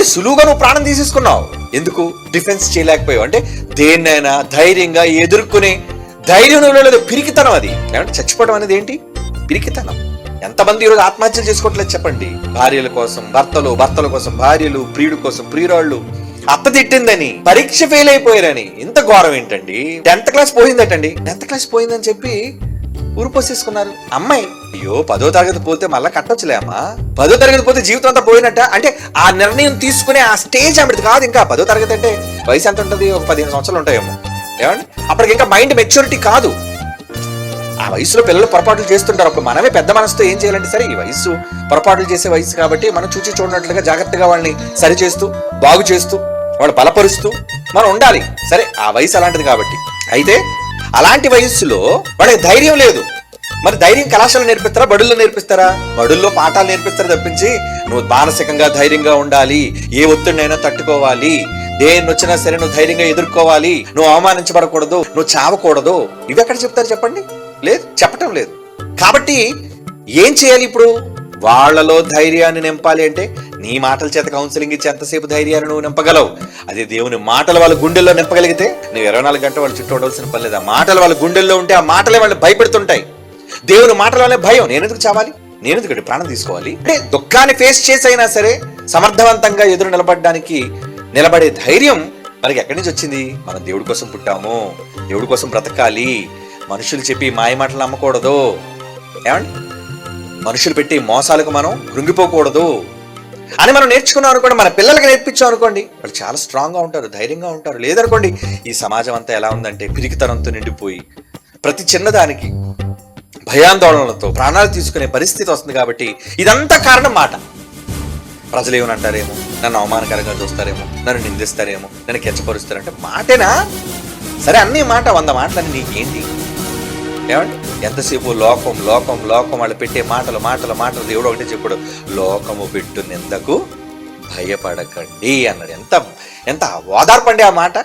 అంటే సులువుగా నువ్వు ప్రాణం తీసేసుకున్నావు. ఎందుకు? డిఫెన్స్ చేయలేకపోయావు. అంటే దేన్నైనా ధైర్యంగా ఎదుర్కొనే ధైర్యం లేదు పిరికితనం అది. ఏమంటే చచ్చిపోవడం అనేది ఏంటి? పిరికితనం. ఎంతమంది ఈరోజు ఆత్మహత్యలు చేసుకోవట్లేదు చెప్పండి. భార్యల కోసం భర్తలు భర్తల కోసం భార్యలు ప్రియుడు కోసం ప్రియురాళ్ళు అత్త తిట్టిందని పరీక్ష ఫెయిల్ అయిపోయారని. ఇంత ఘోరం ఏంటండి? టెన్త్ క్లాస్ పోయిందటండి. టెన్త్ క్లాస్ పోయిందని చెప్పి ఊరుపోసేసుకున్నారు అమ్మాయి అయ్యో పదో తరగతి పోతే మళ్ళీ కట్టొచ్చులే అమ్మా. పదో తరగతి పోతే జీవితం అంతా పోయినట్ట? అంటే ఆ నిర్ణయం తీసుకునే ఆ స్టేజ్ ఆమెది కాదు ఇంకా. పదో తరగతి అంటే వయసు ఎంత ఉంటుంది? ఒక పదిహేను సంవత్సరాలు ఉంటాయేమో. ఏమండి? అప్పటికి ఇంకా మైండ్ మెచ్యూరిటీ కాదు. ఆ వయసులో పిల్లలు పొరపాట్లు చేస్తుంటారు. అప్పుడు మనమే పెద్ద మనసుతో ఏం చేయాలంటే సరే ఈ వయసు పొరపాట్లు చేసే వయసు కాబట్టి మనం చూచి చూడనట్లుగా జాగ్రత్తగా వాళ్ళని సరి చేస్తూ బాగు చేస్తూ వాళ్ళు బలపరుస్తూ మనం ఉండాలి. సరే ఆ వయసు అలాంటిది కాబట్టి. అయితే అలాంటి వయస్సులో వాళ్ళకి ధైర్యం లేదు. మరి ధైర్యం కళాశాల నేర్పిస్తారా? బడుల్లో నేర్పిస్తారా? బడుల్లో పాఠాలు నేర్పిస్తారా తప్పించి? నువ్వు మానసికంగా ధైర్యంగా ఉండాలి. ఏ ఒత్తిడినైనా తట్టుకోవాలి. దేని వచ్చినా సరే నువ్వు ధైర్యంగా ఎదుర్కోవాలి. నువ్వు అవమానించబడకూడదు. నువ్వు చావకూడదు. ఇవి ఎక్కడ చెప్తారు చెప్పండి? లేదు? చెప్పటం లేదు. కాబట్టి ఏం చేయాలి ఇప్పుడు? వాళ్ళలో ధైర్యాన్ని నింపాలి అంటే నీ మాటల చేత కౌన్సిలింగ్ ఇచ్చి ఎంతసేపు ధైర్యాన్ని నువ్వు నింపగలవు. అదే దేవుని మాటలు వాళ్ళ గుండెల్లో నింపగలిగితే నువ్వు ఇరవై నాలుగు గంటలు వాళ్ళు చుట్టూ ఉండవలసిన పని లేదు. ఆ మాటలు వాళ్ళ గుండెల్లో ఉంటే ఆ మాటలే వాళ్ళు భయపెడుతుంటాయి. దేవుని మాటల వల్లే భయం. నేను ఎందుకు చావాలి? నేను ఎందుకు ప్రాణం తీసుకోవాలి? అంటే దుఃఖాన్ని ఫేస్ చేసైనా సరే సమర్థవంతంగా ఎదురు నిలబడడానికి నిలబడే ధైర్యం మనకి ఎక్కడి నుంచి వచ్చింది? మనం దేవుడి కోసం పుట్టాము. దేవుడి కోసం బ్రతకాలి. మనుషులు చెప్పి మాయ మాటలు నమ్మకూడదు. ఏమండి? మనుషులు పెట్టి మోసాలకు మనం కృంగిపోకూడదు. అని మనం నేర్చుకున్నాం అనుకోండి మన పిల్లలకి నేర్పించాం అనుకోండి వాళ్ళు చాలా స్ట్రాంగ్గా ఉంటారు ధైర్యంగా ఉంటారు. లేదనుకోండి ఈ సమాజం అంతా ఎలా ఉందంటే పిరికితనంతో నిండిపోయి ప్రతి చిన్నదానికి భయాందోళనలతో ప్రాణాలు తీసుకునే పరిస్థితి వస్తుంది కాబట్టి ఇదంతా కారణం మాట. ప్రజలు ఏమనంటారేమో? నన్ను అవమానకరంగా చూస్తారేమో? నన్ను నిందిస్తారేమో? నన్ను కించపరుస్తారంటే మాటేనా? సరే అన్ని మాట వంద మాటలని నీకేంటి? ఏమండి? ఎంతసేపు లోకం లోకం లోకం వాళ్ళు పెట్టే మాటలు మాటలు మాటలు దేవుడు ఒకటే చెప్పాడు. లోకము పెట్టు నిందకు భయపడకండి అన్నాడు. ఎంత ఎంత ఓదార్పండి ఆ మాట?